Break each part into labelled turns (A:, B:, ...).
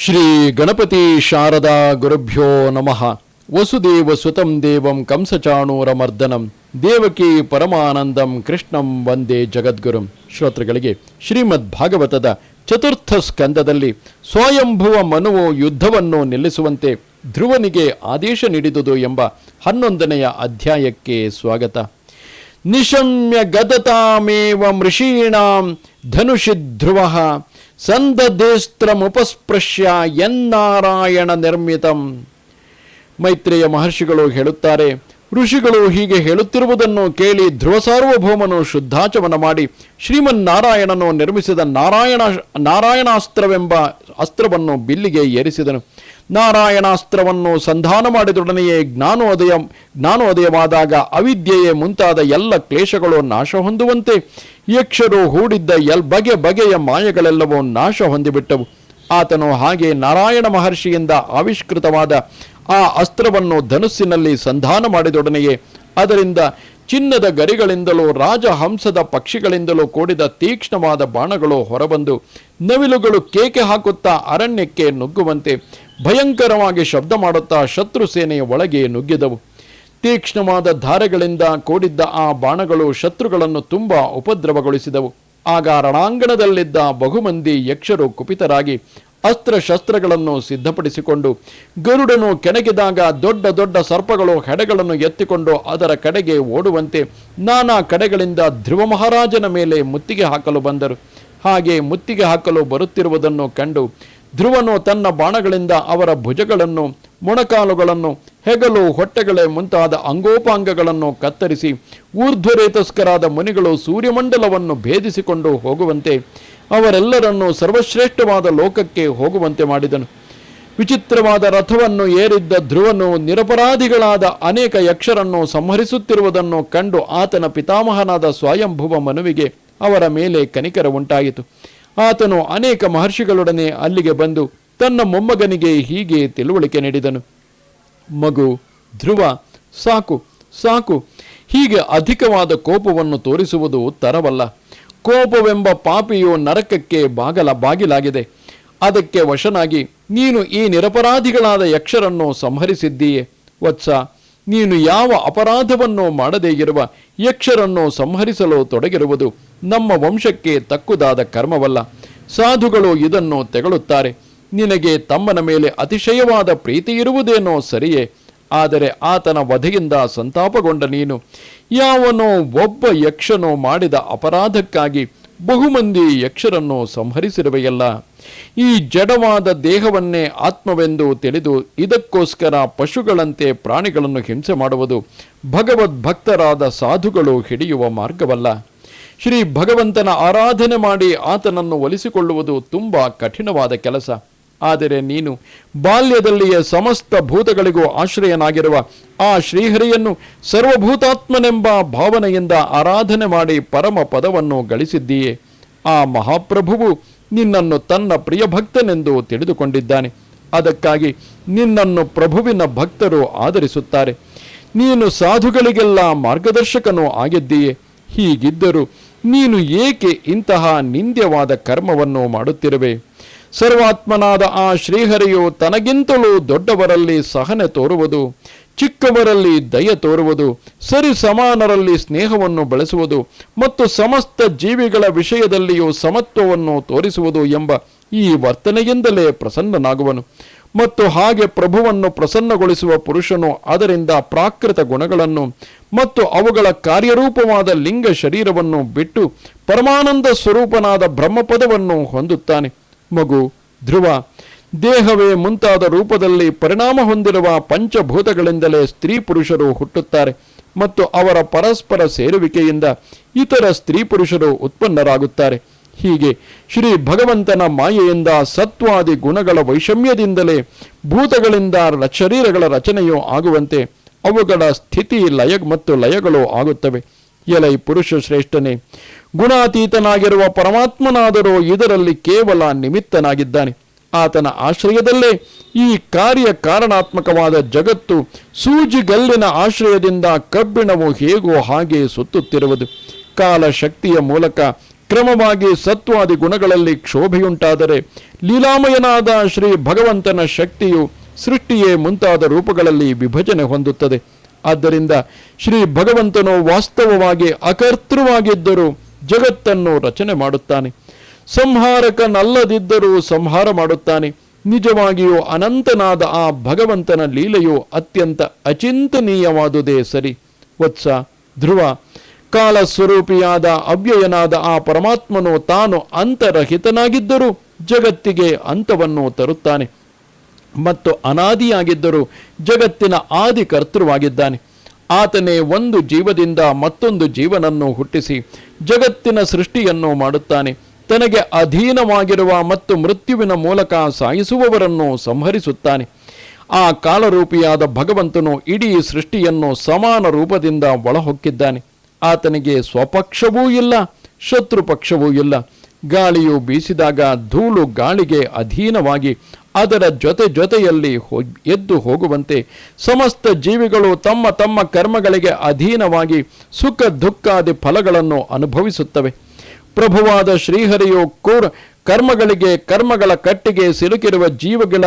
A: ಶ್ರೀ ಗಣಪತಿ ಶಾರದಾ ಗುರುಭ್ಯೋ ನಮಃ. ವಸುದೇವ ಸುತಂ ದೇವಂ ಕಂಸಚಾಣೂರ ಮರ್ದನಂ ದೇವಕಿ ಪರಮಾನಂದಂ ಕೃಷ್ಣಂ ವಂದೇ ಜಗದ್ಗುರುಂ. ಶ್ರೋತೃಗಳಿಗೆ ಶ್ರೀಮದ್ ಭಾಗವತದ ಚತುರ್ಥ ಸ್ಕಂದದಲ್ಲಿ ಸ್ವಯಂಭುವ ಮನುವು ಯುದ್ಧವನ್ನು ನಿಲ್ಲಿಸುವಂತೆ ಧ್ರುವನಿಗೆ ಆದೇಶ ನೀಡಿದುದು ಎಂಬ ಹನ್ನೊಂದನೆಯ ಅಧ್ಯಾಯಕ್ಕೆ ಸ್ವಾಗತ. ನಿಶಮ್ಯ ಗದತಾಮೇವ ಮೃಷೀಣಾಂ ಧನುಷಿ ಧ್ರುವ ಸಂದಧೇಸ್ತ್ರಮುಪಸ್ಪೃಶ್ಯ ಎನ್ನಾರಾಯಣ ನಿರ್ಮಿತಂ. ಮೈತ್ರೇಯ ಮಹರ್ಷಿಗಳು ಹೇಳುತ್ತಾರೆ ಋಷಿಗಳು ಹೀಗೆ ಹೇಳುತ್ತಿರುವುದನ್ನು ಕೇಳಿ ಧ್ರುವ ಸಾರ್ವಭೌಮನು ಶುದ್ಧಾಚಮನ ಮಾಡಿ ಶ್ರೀಮನ್ನಾರಾಯಣನು ನಿರ್ಮಿಸಿದ ನಾರಾಯಣ ನಾರಾಯಣಾಸ್ತ್ರವೆಂಬ ಅಸ್ತ್ರವನ್ನು ಬಿಲ್ಲಿಗೆ ಏರಿಸಿದನು. ನಾರಾಯಣಾಸ್ತ್ರವನ್ನು ಸಂಧಾನ ಮಾಡಿದೊಡನೆಯೇ ಜ್ಞಾನೋದಯ ಜ್ಞಾನೋದಯವಾದಾಗ ಅವಿದ್ಯೆಯೇ ಮುಂತಾದ ಎಲ್ಲ ಕ್ಲೇಶಗಳು ನಾಶ ಹೊಂದುವಂತೆ ಯಕ್ಷರು ಹೂಡಿದ್ದ ಎಲ್ ಬಗೆ ಬಗೆಯ ಮಾಯಗಳೆಲ್ಲವೂ ನಾಶ ಹೊಂದಿಬಿಟ್ಟವು. ಆತನು ಹಾಗೆ ನಾರಾಯಣ ಮಹರ್ಷಿಯಿಂದ ಆವಿಷ್ಕೃತವಾದ ಆ ಅಸ್ತ್ರವನ್ನು ಧನುಸ್ಸಿನಲ್ಲಿ ಸಂಧಾನ ಮಾಡಿದೊಡನೆಯೇ ಅದರಿಂದ ಚಿನ್ನದ ಗರಿಗಳಿಂದಲೂ ರಾಜಹಂಸದ ಪಕ್ಷಿಗಳಿಂದಲೂ ಕೂಡಿದ ತೀಕ್ಷ್ಣವಾದ ಬಾಣಗಳು ಹೊರಬಂದು ನವಿಲುಗಳು ಕೇಕೆ ಹಾಕುತ್ತಾ ಅರಣ್ಯಕ್ಕೆ ನುಗ್ಗುವಂತೆ ಭಯಂಕರವಾಗಿ ಶಬ್ದ ಮಾಡುತ್ತಾ ಶತ್ರು ಸೇನೆಯ ಒಳಗೆ ನುಗ್ಗಿದವು. ತೀಕ್ಷ್ಣವಾದ ಧಾರೆಗಳಿಂದ ಕೂಡಿದ್ದ ಆ ಬಾಣಗಳು ಶತ್ರುಗಳನ್ನು ತುಂಬ ಉಪದ್ರವಗೊಳಿಸಿದವು. ಆಗ ರಣಾಂಗಣದಲ್ಲಿದ್ದ ಬಹುಮಂದಿ ಯಕ್ಷರು ಕುಪಿತರಾಗಿ ಅಸ್ತ್ರಶಸ್ತ್ರಗಳನ್ನು ಸಿದ್ಧಪಡಿಸಿಕೊಂಡು ಗರುಡನು ಕೆಣಗಿದಾಗ ದೊಡ್ಡ ದೊಡ್ಡ ಸರ್ಪಗಳು ಹೆಡೆಗಳನ್ನು ಎತ್ತಿಕೊಂಡು ಅದರ ಕಡೆಗೆ ಓಡುವಂತೆ ನಾನಾ ಕಡೆಗಳಿಂದ ಧ್ರುವ ಮಹಾರಾಜನ ಮೇಲೆ ಮುತ್ತಿಗೆ ಹಾಕಲು ಬಂದರು. ಹಾಗೆ ಮುತ್ತಿಗೆ ಹಾಕಲು ಬರುತ್ತಿರುವುದನ್ನು ಕಂಡು ಧ್ರುವನು ತನ್ನ ಬಾಣಗಳಿಂದ ಅವರ ಭುಜಗಳನ್ನು ಮೊಣಕಾಲುಗಳನ್ನು, ಹೆಗಲು ಹೊಟ್ಟೆಗಳೇ ಮುಂತಾದ ಅಂಗೋಪಾಂಗಗಳನ್ನು ಕತ್ತರಿಸಿ ಊರ್ಧ್ವರೇತಸ್ಕರಾದ ಮುನಿಗಳು ಸೂರ್ಯಮಂಡಲವನ್ನು ಭೇದಿಸಿಕೊಂಡು ಹೋಗುವಂತೆ ಅವರೆಲ್ಲರನ್ನು ಸರ್ವಶ್ರೇಷ್ಠವಾದ ಲೋಕಕ್ಕೆ ಹೋಗುವಂತೆ ಮಾಡಿದನು. ವಿಚಿತ್ರವಾದ ರಥವನ್ನು ಏರಿದ್ದ ಧ್ರುವನು ನಿರಪರಾಧಿಗಳಾದ ಅನೇಕ ಯಕ್ಷರನ್ನು ಸಂಹರಿಸುತ್ತಿರುವುದನ್ನು ಕಂಡು ಆತನ ಪಿತಾಮಹನಾದ ಸ್ವಯಂಭುವ ಮನುವಿಗೆ ಅವರ ಮೇಲೆ ಕನಿಕರ ಉಂಟಾಯಿತು. ಆತನು ಅನೇಕ ಮಹರ್ಷಿಗಳೊಡನೆ ಅಲ್ಲಿಗೆ ಬಂದು ತನ್ನ ಮೊಮ್ಮಗನಿಗೆ ಹೀಗೆ ತಿಳುವಳಿಕೆ ನೀಡಿದನು. ಮಗು, ಧ್ರುವ, ಸಾಕು ಸಾಕು. ಹೀಗೆ ಅಧಿಕವಾದ ಕೋಪವನ್ನು ತೋರಿಸುವುದು ತರವಲ್ಲ. ಕೋಪವೆಂಬ ಪಾಪಿಯು ನರಕಕ್ಕೆ ಬಾಗಲ, ಬಾಗಿಲಾಗಿದೆ. ಅದಕ್ಕೆ ವಶನಾಗಿ, ನೀನು ಈ ನಿರಪರಾಧಿಗಳಾದ ಯಕ್ಷರನ್ನು ಸಂಹರಿಸಿದ್ದೀಯೆ. ವತ್ಸ, ನೀನು ಯಾವ ಅಪರಾಧವನ್ನು ಮಾಡದೇ ಇರುವ ಯಕ್ಷರನ್ನು ಸಂಹರಿಸಲು ತೊಡಗಿರುವುದು ನಮ್ಮ ವಂಶಕ್ಕೆ ತಕ್ಕುದಾದ ಕರ್ಮವಲ್ಲ. ಸಾಧುಗಳು ಇದನ್ನು ತೆಗಳುತ್ತಾರೆ. ನಿನಗೆ ತಮ್ಮನ ಮೇಲೆ ಅತಿಶಯವಾದ ಪ್ರೀತಿ ಇರುವುದೇನೋ ಸರಿಯೇ, ಆದರೆ ಆತನ ವಧೆಯಿಂದ ಸಂತಾಪಗೊಂಡ ನೀನು, ಯಾವನೋ ಒಬ್ಬ ಯಕ್ಷನೋ ಮಾಡಿದ ಅಪರಾಧಕ್ಕಾಗಿ ಬಹುಮಂದಿ ಯಕ್ಷರನ್ನು ಸಂಹರಿಸಿರುವೆಯಲ್ಲ. ಈ ಜಡವಾದ ದೇಹವನ್ನೇ ಆತ್ಮವೆಂದು ತಿಳಿದು ಇದಕ್ಕೋಸ್ಕರ ಪಶುಗಳಂತೆ ಪ್ರಾಣಿಗಳನ್ನು ಹಿಂಸೆ ಮಾಡುವುದು ಭಗವದ್ಭಕ್ತರಾದ ಸಾಧುಗಳು ಹಿಡಿಯುವ ಮಾರ್ಗವಲ್ಲ. ಶ್ರೀ ಭಗವಂತನ ಆರಾಧನೆ ಮಾಡಿ ಆತನನ್ನು ಒಲಿಸಿಕೊಳ್ಳುವುದು ತುಂಬ ಕಠಿಣವಾದ ಕೆಲಸ. ಆದರೆ ನೀನು ಬಾಲ್ಯದಲ್ಲಿಯೇ ಸಮಸ್ತ ಭೂತಗಳಿಗೂ ಆಶ್ರಯನಾಗಿರುವ ಆ ಶ್ರೀಹರಿಯನ್ನು ಸರ್ವಭೂತಾತ್ಮನೆಂಬ ಭಾವನೆಯಿಂದ ಆರಾಧನೆ ಮಾಡಿ ಪರಮ ಪದವನ್ನು ಗಳಿಸಿದ್ದೀಯೇ. ಆ ಮಹಾಪ್ರಭುವು ನಿನ್ನನ್ನು ತನ್ನ ಪ್ರಿಯ ಭಕ್ತನೆಂದು ತಿಳಿದುಕೊಂಡಿದ್ದಾನೆ. ಅದಕ್ಕಾಗಿ ನಿನ್ನನ್ನು ಪ್ರಭುವಿನ ಭಕ್ತರು ಆದರಿಸುತ್ತಾರೆ. ನೀನು ಸಾಧುಗಳಿಗೆಲ್ಲ ಮಾರ್ಗದರ್ಶಕನೂ ಆಗಿದ್ದೀಯೆ. ಹೀಗಿದ್ದರೂ ನೀನು ಏಕೆ ಇಂತಹ ನಿಂದ್ಯವಾದ ಕರ್ಮವನ್ನು ಮಾಡುತ್ತಿರುವೆ? ಸರ್ವಾತ್ಮನಾದ ಆ ಶ್ರೀಹರಿಯು ತನಗಿಂತಲೂ ದೊಡ್ಡವರಲ್ಲಿ ಸಹನೆ ತೋರುವುದು, ಚಿಕ್ಕವರಲ್ಲಿ ದಯ ತೋರುವುದು, ಸರಿ ಸಮಾನರಲ್ಲಿ ಸ್ನೇಹವನ್ನು ಬಳಸುವುದು ಮತ್ತು ಸಮಸ್ತ ಜೀವಿಗಳ ವಿಷಯದಲ್ಲಿಯೂ ಸಮತ್ವವನ್ನು ತೋರಿಸುವುದು ಎಂಬ ಈ ವರ್ತನೆಯಿಂದಲೇ ಪ್ರಸನ್ನನಾಗುವನು. ಮತ್ತು ಹಾಗೆ ಪ್ರಭುವನ್ನು ಪ್ರಸನ್ನಗೊಳಿಸುವ ಪುರುಷನು ಅದರಿಂದ ಪ್ರಾಕೃತ ಗುಣಗಳನ್ನು ಮತ್ತು ಅವುಗಳ ಕಾರ್ಯರೂಪವಾದ ಲಿಂಗ ಶರೀರವನ್ನು ಬಿಟ್ಟು ಪರಮಾನಂದ ಸ್ವರೂಪನಾದ ಬ್ರಹ್ಮಪದವನ್ನು ಹೊಂದುತ್ತಾನೆ. ಮಗು, ಧ್ರುವ, ದೇಹವೇ ಮುಂತಾದ ರೂಪದಲ್ಲಿ ಪರಿಣಾಮ ಹೊಂದಿರುವ ಪಂಚಭೂತಗಳಿಂದಲೇ ಸ್ತ್ರೀ ಪುರುಷರು ಹುಟ್ಟುತ್ತಾರೆ ಮತ್ತು ಅವರ ಪರಸ್ಪರ ಸೇರುವಿಕೆಯಿಂದ ಇತರ ಸ್ತ್ರೀ ಪುರುಷರು ಉತ್ಪನ್ನರಾಗುತ್ತಾರೆ. ಹೀಗೆ ಶ್ರೀ ಭಗವಂತನ ಮಾಯೆಯಿಂದ ಸತ್ವಾದಿ ಗುಣಗಳ ವೈಷಮ್ಯದಿಂದಲೇ ಭೂತಗಳಿಂದ ಶರೀರಗಳ ರಚನೆಯು ಆಗುವಂತೆ ಅವುಗಳ ಸ್ಥಿತಿ ಲಯ ಮತ್ತು ಲಯಗಳು ಆಗುತ್ತವೆ. ಎಲೈ ಪುರುಷ ಶ್ರೇಷ್ಠನೇ. ಗುಣಾತೀತನಾಗಿರುವ ಪರಮಾತ್ಮನಾದರೂ ಇದರಲ್ಲಿ ಕೇವಲ ನಿಮಿತ್ತನಾಗಿದ್ದಾನೆ. ಆತನ ಆಶ್ರಯದಲ್ಲೇ ಈ ಕಾರ್ಯ ಕಾರಣಾತ್ಮಕವಾದ ಜಗತ್ತು ಸೂಜಿಗಲ್ಲಿನ ಆಶ್ರಯದಿಂದ ಕಬ್ಬಿಣವು ಹೇಗೋ ಹಾಗೆ ಸುತ್ತುತ್ತಿರುವುದು. ಕಾಲ ಶಕ್ತಿಯ ಮೂಲಕ ಕ್ರಮವಾಗಿ ಸತ್ವಾದಿ ಗುಣಗಳಲ್ಲಿ ಕ್ಷೋಭೆಯುಂಟಾದರೆ ಲೀಲಾಮಯನಾದ ಶ್ರೀ ಭಗವಂತನ ಶಕ್ತಿಯು ಸೃಷ್ಟಿಯೇ ಮುಂತಾದ ರೂಪಗಳಲ್ಲಿ ವಿಭಜನೆ ಹೊಂದುತ್ತದೆ. ಆದ್ದರಿಂದ ಶ್ರೀ ಭಗವಂತನು ವಾಸ್ತವವಾಗಿ ಅಕರ್ತೃವಾಗಿದ್ದರೂ ಜಗತ್ತನ್ನು ರಚನೆ ಮಾಡುತ್ತಾನೆ. ಸಂಹಾರಕನಲ್ಲದಿದ್ದರೂ ಸಂಹಾರ ಮಾಡುತ್ತಾನೆ. ನಿಜವಾಗಿಯೂ ಅನಂತನಾದ ಆ ಭಗವಂತನ ಲೀಲೆಯು ಅತ್ಯಂತ ಅಚಿಂತನೀಯವಾದುದೇ ಸರಿ. ವತ್ಸ, ಧ್ರುವ ಕಾಲ ಸ್ವರೂಪಿಯಾದ ಅವ್ಯಯನಾದ ಆ ಪರಮಾತ್ಮನು ತಾನು ಅಂತರಹಿತನಾಗಿದ್ದರೂ ಜಗತ್ತಿಗೆ ಅಂತವನ್ನು ತರುತ್ತಾನೆ. ಮತ್ತು ಅನಾದಿಯಾಗಿದ್ದರೂ ಜಗತ್ತಿನ ಆದಿ ಕರ್ತೃವಾಗಿದ್ದಾನೆ ಆತನೇ ಒಂದು ಜೀವದಿಂದ ಮತ್ತೊಂದು ಜೀವನನ್ನು ಹುಟ್ಟಿಸಿ ಜಗತ್ತಿನ ಸೃಷ್ಟಿಯನ್ನು ಮಾಡುತ್ತಾನೆ. ತನಗೆ ಅಧೀನವಾಗಿರುವ ಮತ್ತು ಮೃತ್ಯುವಿನ ಮೂಲಕ ಸಾಯಿಸುವವರನ್ನು ಸಂಹರಿಸುತ್ತಾನೆ. ಆ ಕಾಲರೂಪಿಯಾದ ಭಗವಂತನು ಇಡೀ ಸೃಷ್ಟಿಯನ್ನು ಸಮಾನ ರೂಪದಿಂದ ಒಳಹೊಕ್ಕಿದ್ದಾನೆ. ಆತನಿಗೆ ಸ್ವಪಕ್ಷವೂ ಇಲ್ಲ ಶತ್ರು ಪಕ್ಷವೂ ಇಲ್ಲ. ಗಾಳಿಯು ಬೀಸಿದಾಗ ಧೂಳು ಗಾಳಿಗೆ ಅಧೀನವಾಗಿ ಅದರ ಜೊತೆ ಜೊತೆಯಲ್ಲಿ ಎದ್ದು ಹೋಗುವಂತೆ ಸಮಸ್ತ ಜೀವಿಗಳು ತಮ್ಮ ತಮ್ಮ ಕರ್ಮಗಳಿಗೆ ಅಧೀನವಾಗಿ ಸುಖ ದುಃಖಾದಿ ಫಲಗಳನ್ನು ಅನುಭವಿಸುತ್ತವೆ. ಪ್ರಭುವಾದ ಶ್ರೀಹರಿಯು ಕೂರ್ ಕರ್ಮಗಳಿಗೆ ಕರ್ಮಗಳ ಕಟ್ಟಿಗೆ ಸಿಲುಕಿರುವ ಜೀವಗಳ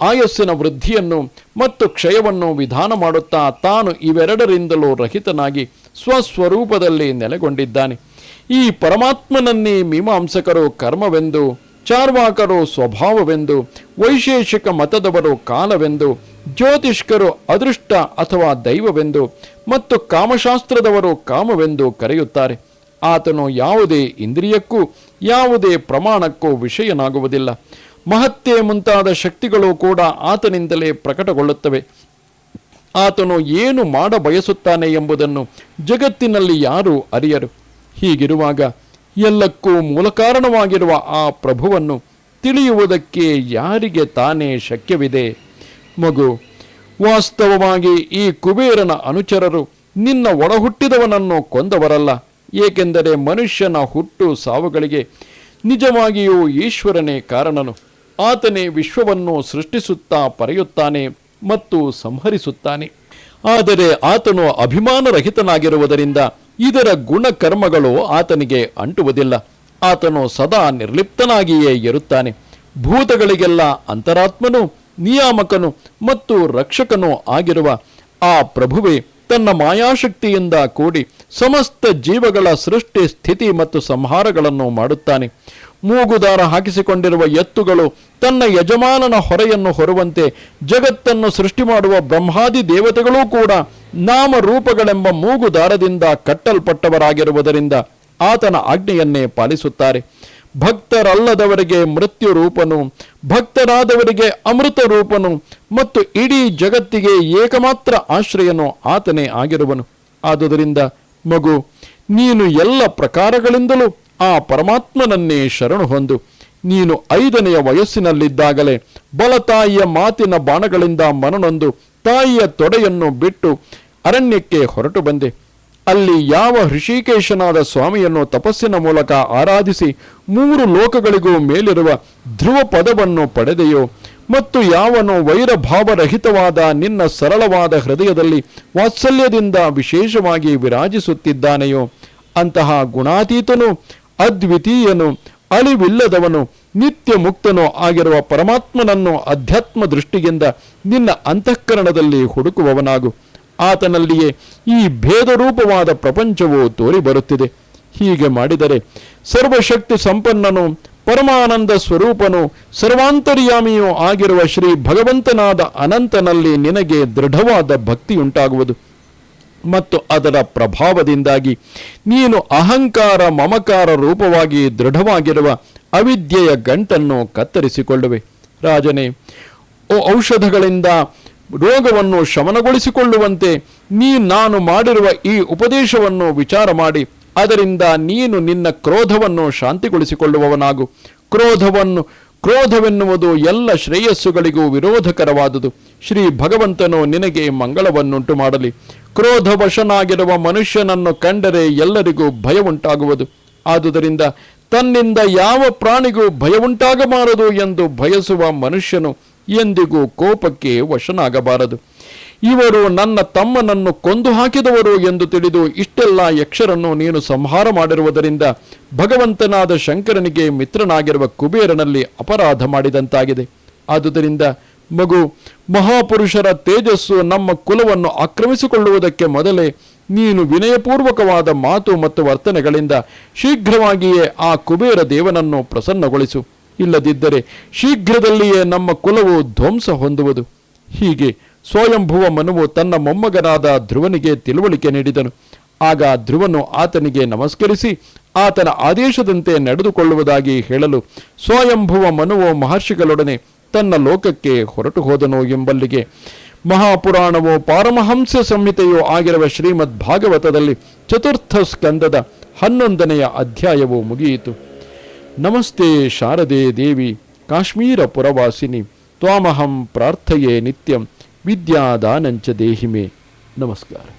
A: ಆಯಸ್ಸಿನ ವೃದ್ಧಿಯನ್ನು ಮತ್ತು ಕ್ಷಯವನ್ನು ವಿಧಾನ ಮಾಡುತ್ತಾ ತಾನು ಇವೆರಡರಿಂದಲೂ ರಹಿತನಾಗಿ ಸ್ವಸ್ವರೂಪದಲ್ಲಿ ನೆಲೆಗೊಂಡಿದ್ದಾನೆ. ಈ ಪರಮಾತ್ಮನನ್ನೇ ಮೀಮಾಂಸಕರು ಕರ್ಮವೆಂದು, ಚಾರ್ವಾಕರು ಸ್ವಭಾವವೆಂದು, ವೈಶೇಷಿಕ ಮತದವರು ಕಾಲವೆಂದು, ಜ್ಯೋತಿಷ್ಕರು ಅದೃಷ್ಟ ಅಥವಾ ದೈವವೆಂದು ಮತ್ತು ಕಾಮಶಾಸ್ತ್ರದವರು ಕಾಮವೆಂದು ಕರೆಯುತ್ತಾರೆ. ಆತನು ಯಾವುದೇ ಇಂದ್ರಿಯಕ್ಕೂ, ಯಾವುದೇ ಪ್ರಮಾಣಕ್ಕೂ ವಿಷಯನಾಗುವುದಿಲ್ಲ. ಮಹತ್ಯೆ ಮುಂತಾದ ಶಕ್ತಿಗಳು ಕೂಡ ಆತನಿಂದಲೇ ಪ್ರಕಟಗೊಳ್ಳುತ್ತವೆ. ಆತನು ಏನು ಮಾಡ ಬಯಸುತ್ತಾನೆ ಎಂಬುದನ್ನು ಜಗತ್ತಿನಲ್ಲಿ ಯಾರೂ ಅರಿಯರು. ಹೀಗಿರುವಾಗ ಎಲ್ಲಕ್ಕೂ ಮೂಲ ಕಾರಣವಾಗಿರುವ ಆ ಪ್ರಭುವನ್ನು ತಿಳಿಯುವುದಕ್ಕೆ ಯಾರಿಗೆ ತಾನೇ ಶಕ್ಯವಿದೆ? ಮಗು, ವಾಸ್ತವವಾಗಿ ಈ ಕುಬೇರನ ಅನುಚರರು ನಿನ್ನ ಒಳಹುಟ್ಟಿದವನನ್ನು ಕೊಂದವರಲ್ಲ, ಏಕೆಂದರೆ ಮನುಷ್ಯನ ಹುಟ್ಟು ಸಾವುಗಳಿಗೆ ನಿಜವಾಗಿಯೂ ಈಶ್ವರನೇ ಕಾರಣನು. ಆತನೇ ವಿಶ್ವವನ್ನು ಸೃಷ್ಟಿಸುತ್ತಾ ಪರೆಯುತ್ತಾನೆ ಮತ್ತು ಸಂಹರಿಸುತ್ತಾನೆ. ಆದರೆ ಆತನು ಅಭಿಮಾನರಹಿತನಾಗಿರುವುದರಿಂದ ಇದರ ಗುಣಕರ್ಮಗಳು ಆತನಿಗೆ ಅಂಟುವುದಿಲ್ಲ. ಆತನು ಸದಾ ನಿರ್ಲಿಪ್ತನಾಗಿಯೇ ಇರುತ್ತಾನೆ. ಭೂತಗಳಿಗೆಲ್ಲ ಅಂತರಾತ್ಮನು, ನಿಯಾಮಕನು ಮತ್ತು ರಕ್ಷಕನೂ ಆಗಿರುವ ಆ ಪ್ರಭುವೇ ತನ್ನ ಮಾಯಾಶಕ್ತಿಯಿಂದ ಕೂಡಿ ಸಮಸ್ತ ಜೀವಗಳ ಸೃಷ್ಟಿ, ಸ್ಥಿತಿ ಮತ್ತು ಸಂಹಾರಗಳನ್ನು ಮಾಡುತ್ತಾನೆ. ಮೂಗುದಾರ ಹಾಕಿಸಿಕೊಂಡಿರುವ ಎತ್ತುಗಳು ತನ್ನ ಯಜಮಾನನ ಹೊರೆಯನ್ನು ಹೊರುವಂತೆ ಜಗತ್ತನ್ನು ಸೃಷ್ಟಿ ಮಾಡುವ ಬ್ರಹ್ಮಾದಿ ದೇವತೆಗಳೂ ಕೂಡ ನಾಮರೂಪಗಳೆಂಬ ಮೂಗುದಾರದಿಂದ ಕಟ್ಟಲ್ಪಟ್ಟವರಾಗಿರುವುದರಿಂದ ಆತನ ಆಜ್ಞೆಯನ್ನೇ ಪಾಲಿಸುತ್ತಾರೆ. ಭಕ್ತರಲ್ಲದವರಿಗೆ ಮೃತ್ಯು ರೂಪನು, ಭಕ್ತರಾದವರಿಗೆ ಅಮೃತ ರೂಪನು ಮತ್ತು ಇಡೀ ಜಗತ್ತಿಗೆ ಏಕಮಾತ್ರ ಆಶ್ರಯನು ಆತನೇ ಆಗಿರುವನು. ಆದುದರಿಂದ ಮಗು, ನೀನು ಎಲ್ಲ ಪ್ರಕಾರಗಳಿಂದಲೂ ಆ ಪರಮಾತ್ಮನನ್ನೇ ಶರಣು ಹೊಂದು, ನೀನು ಐದನೆಯ ವಯಸ್ಸಿನಲ್ಲಿದ್ದಾಗಲೇ ಬಲತಾಯಿಯ ಮಾತಿನ ಬಾಣಗಳಿಂದ ಮನನೊಂದು ತಾಯಿಯ ತೊಡೆಯನ್ನು ಬಿಟ್ಟು ಅರಣ್ಯಕ್ಕೆ ಹೊರಟು ಬಂದೆ. ಅಲ್ಲಿ ಯಾವ ಹೃಷಿಕೇಶನಾದ ಸ್ವಾಮಿಯನ್ನು ತಪಸ್ಸಿನ ಮೂಲಕ ಆರಾಧಿಸಿ ಮೂರು ಲೋಕಗಳಿಗೂ ಮೇಲಿರುವ ಧ್ರುವ ಪದವನ್ನು ಪಡೆದೆಯೋ ಮತ್ತು ಯಾವನು ವೈರಭಾವರಹಿತವಾದ ನಿನ್ನ ಸರಳವಾದ ಹೃದಯದಲ್ಲಿ ವಾತ್ಸಲ್ಯದಿಂದ ವಿಶೇಷವಾಗಿ ವಿರಾಜಿಸುತ್ತಿದ್ದಾನೆಯೋ ಅಂತಹ ಗುಣಾತೀತನು ಅದ್ವಿತೀಯನು ಅಳಿವಿಲ್ಲದವನು ನಿತ್ಯ ಮುಕ್ತನೋ ಆಗಿರುವ ಪರಮಾತ್ಮನನ್ನು ಅಧ್ಯಾತ್ಮ ದೃಷ್ಟಿಯಿಂದ ನಿನ್ನ ಅಂತಃಕರಣದಲ್ಲಿ ಹುಡುಕುವವನಾಗು. ಆತನಲ್ಲಿಯೇ ಈ ಭೇದರೂಪವಾದ ಪ್ರಪಂಚವು ತೋರಿಬರುತ್ತಿದೆ. ಹೀಗೆ ಮಾಡಿದರೆ ಸರ್ವಶಕ್ತಿ ಸಂಪನ್ನನು, ಪರಮಾನಂದ ಸ್ವರೂಪನು, ಸರ್ವಾಂತರ್ಯಾಮಿಯೂ ಆಗಿರುವ ಶ್ರೀ ಭಗವಂತನಾದ ಅನಂತನಲ್ಲಿ ನಿನಗೆ ದೃಢವಾದ ಭಕ್ತಿಯುಂಟಾಗುವುದು. ಮತ್ತು ಅದರ ಪ್ರಭಾವದಿಂದಾಗಿ ನೀನು ಅಹಂಕಾರ ಮಮಕಾರ ರೂಪವಾಗಿ ದೃಢವಾಗಿರುವ ಅವಿದ್ಯೆಯ ಗಂಟನ್ನು ಕತ್ತರಿಸಿಕೊಳ್ಳುವೆ. ರಾಜನೇ ಔಷಧಗಳಿಂದ ರೋಗವನ್ನು ಶಮನಗೊಳಿಸಿಕೊಳ್ಳುವಂತೆ ನೀ ನಾನು ಮಾಡಿರುವ ಈ ಉಪದೇಶವನ್ನು ವಿಚಾರ ಮಾಡಿ, ಅದರಿಂದ ನೀನು ನಿನ್ನ ಕ್ರೋಧವನ್ನು ಶಾಂತಿಗೊಳಿಸಿಕೊಳ್ಳುವವನಾಗು. ಕ್ರೋಧವನ್ನು, ಕ್ರೋಧವೆನ್ನುವುದು ಎಲ್ಲ ಶ್ರೇಯಸ್ಸುಗಳಿಗೂ ವಿರೋಧಕರವಾದುದು. ಶ್ರೀ ಭಗವಂತನು ನಿನಗೆ ಮಂಗಳವನ್ನುಂಟು ಮಾಡಲಿ ಕ್ರೋಧವಶನಾಗಿರುವ ಮನುಷ್ಯನನ್ನು ಕಂಡರೆ ಎಲ್ಲರಿಗೂ ಭಯ ಉಂಟಾಗುವುದು ಆದುದರಿಂದ ತನ್ನಿಂದ ಯಾವ ಪ್ರಾಣಿಗೂ ಭಯ ಉಂಟಾಗಬಾರದು ಎಂದು ಬಯಸುವ ಮನುಷ್ಯನು ಎಂದಿಗೂ ಕೋಪಕ್ಕೆ ವಶನಾಗಬಾರದು. ಇವರು ನನ್ನ ತಮ್ಮನನ್ನು ಕೊಂದು ಹಾಕಿದವರು ಎಂದು ತಿಳಿದು ಇಷ್ಟೆಲ್ಲ ಯಕ್ಷರನ್ನು ನೀನು ಸಂಹಾರ ಮಾಡಿರುವುದರಿಂದ ಭಗವಂತನಾದ ಶಂಕರನಿಗೆ ಮಿತ್ರನಾಗಿರುವ ಕುಬೇರನಲ್ಲಿ ಅಪರಾಧ ಮಾಡಿದಂತಾಗಿದೆ. ಆದುದರಿಂದ ಮಗು, ಮಹಾಪುರುಷರ ತೇಜಸ್ಸು ನಮ್ಮ ಕುಲವನ್ನು ಆಕ್ರಮಿಸಿಕೊಳ್ಳುವುದಕ್ಕೆ ಮೊದಲೇ ನೀನು ವಿನಯಪೂರ್ವಕವಾದ ಮಾತು ಮತ್ತು ವರ್ತನೆಗಳಿಂದ ಶೀಘ್ರವಾಗಿಯೇ ಆ ಕುಬೇರ ದೇವನನ್ನು ಪ್ರಸನ್ನಗೊಳಿಸು. ಇಲ್ಲದಿದ್ದರೆ ಶೀಘ್ರದಲ್ಲಿಯೇ ನಮ್ಮ ಕುಲವು ಧ್ವಂಸ ಹೊಂದುವುದು. ಹೀಗೆ ಸ್ವಯಂಭುವ ಮನುವು ತನ್ನ ಮೊಮ್ಮಗನಾದ ಧ್ರುವನಿಗೆ ತಿಳುವಳಿಕೆ ನೀಡಿದನು. ಆಗ ಧ್ರುವನು ಆತನಿಗೆ ನಮಸ್ಕರಿಸಿ ಆತನ ಆದೇಶದಂತೆ ನಡೆದುಕೊಳ್ಳುವುದಾಗಿ ಹೇಳಲು ಸ್ವಯಂಭುವ ಮನುವು ಮಹರ್ಷಿಗಳೊಡನೆ ತನ್ನ ಲೋಕಕ್ಕೆ ಹೊರಟು ಹೋದನು ಎಂಬಲ್ಲಿಗೆ. ಮಹಾಪುರಾಣವು ಪಾರಮಹಂಸ ಸಂಹಿತೆಯೂ ಆಗಿರುವ ಶ್ರೀಮದ್ ಭಾಗವತದಲ್ಲಿ ಚತುರ್ಥ ಸ್ಕಂದದ ಹನ್ನೊಂದನೆಯ ಅಧ್ಯಾಯವು ಮುಗಿಯಿತು. ನಮಸ್ತೆ ಶಾರದೆ ದೇವಿ, ಕಾಶ್ಮೀರ ಪುರವಾಸಿನಿ, ತ್ವಾಮಹಂ ಪ್ರಾರ್ಥೆಯೇ ನಿತ್ಯಂ, ವಿದ್ಯಾದಾನಂಚ ದೇಹಿಮೆ. ನಮಸ್ಕಾರ.